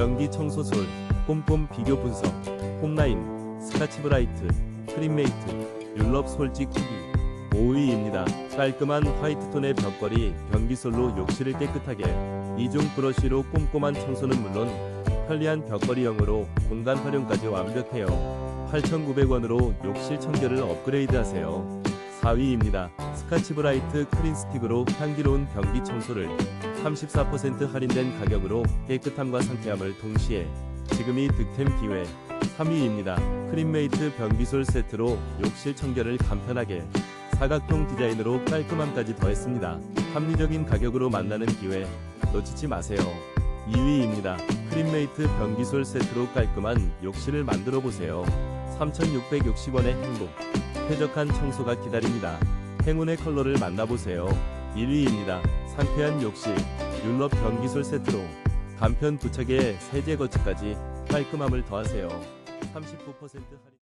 변기 청소솔, 꼼꼼 비교 분석, 홈라인, 스카치브라이트, 크림메이트, 율럽 솔직 후기 5위입니다. 깔끔한 화이트톤의 벽걸이 변기솔로 욕실을 깨끗하게 이중 브러쉬로 꼼꼼한 청소는 물론 편리한 벽걸이형으로 공간 활용까지 완벽해요. 8,900원으로 욕실 청결을 업그레이드하세요. 4위입니다. 스카치브라이트 크린 스틱으로 향기로운 변기 청소를 34% 할인된 가격으로 깨끗함과 상쾌함을 동시에 지금이 득템 기회 3위입니다. 크림메이트 변기솔 세트로 욕실 청결을 간편하게 사각형 디자인으로 깔끔함까지 더했습니다. 합리적인 가격으로 만나는 기회 놓치지 마세요. 2위입니다. 크림메이트 변기솔 세트로 깔끔한 욕실을 만들어 보세요. 3,660원의 행복. 쾌적한 청소가 기다립니다. 행운의 컬러를 만나보세요. 1위입니다. 상쾌한 욕실, 율럽 변기솔 세트로 간편 부착에 세제 거치까지 깔끔함을 더하세요. 39% 할인.